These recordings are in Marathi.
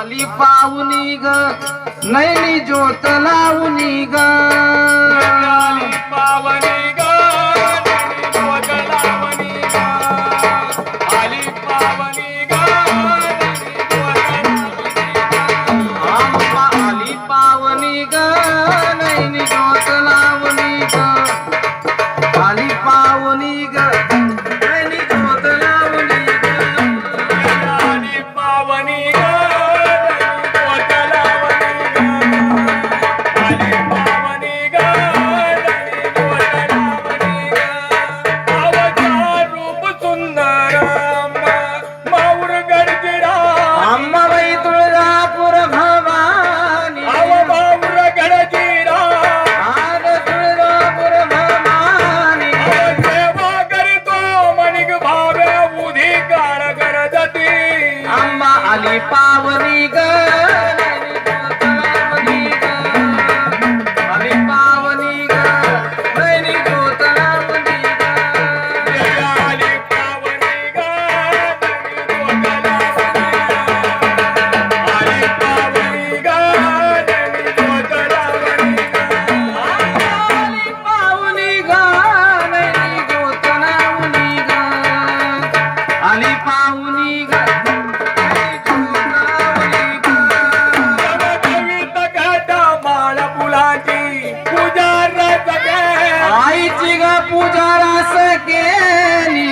खाली पाऊनी ग नैनी ज्योत लावनी ग. उजाळा सकेली.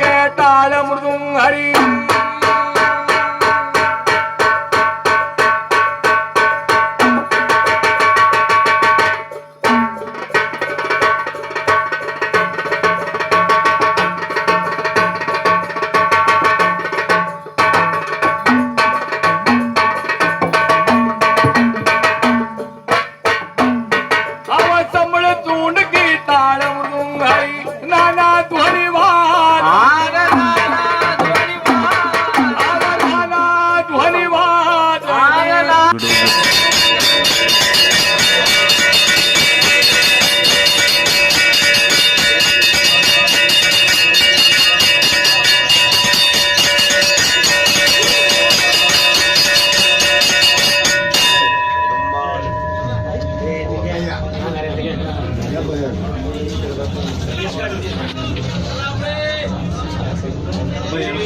കേട്ടാലും ഹരി. Bueno,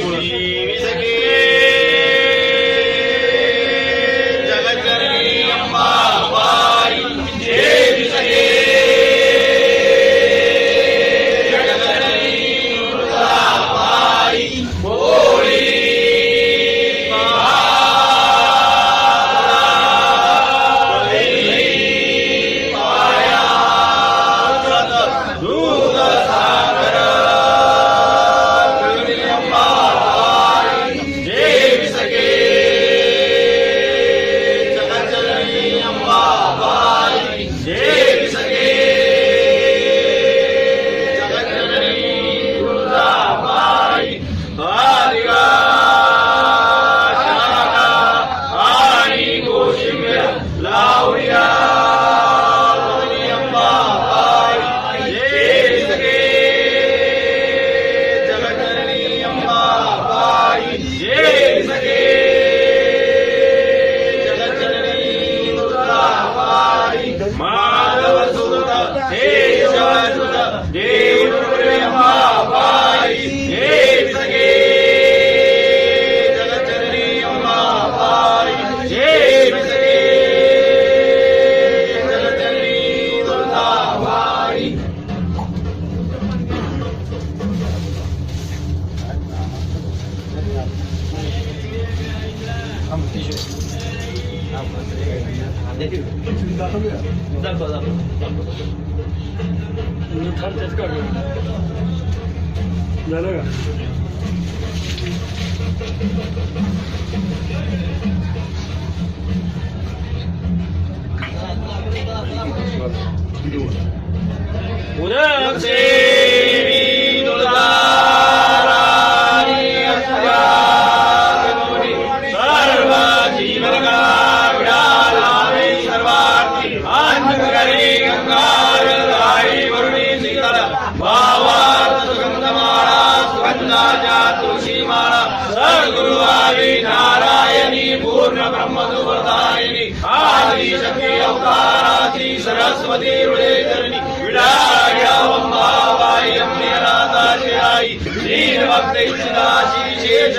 ならおねえ काली शक्ति अवताराची सरस्वती रुळे धरणी विराड्यावंभावायम निराताशयाई श्रीभक्तैश्चिदाशी शेष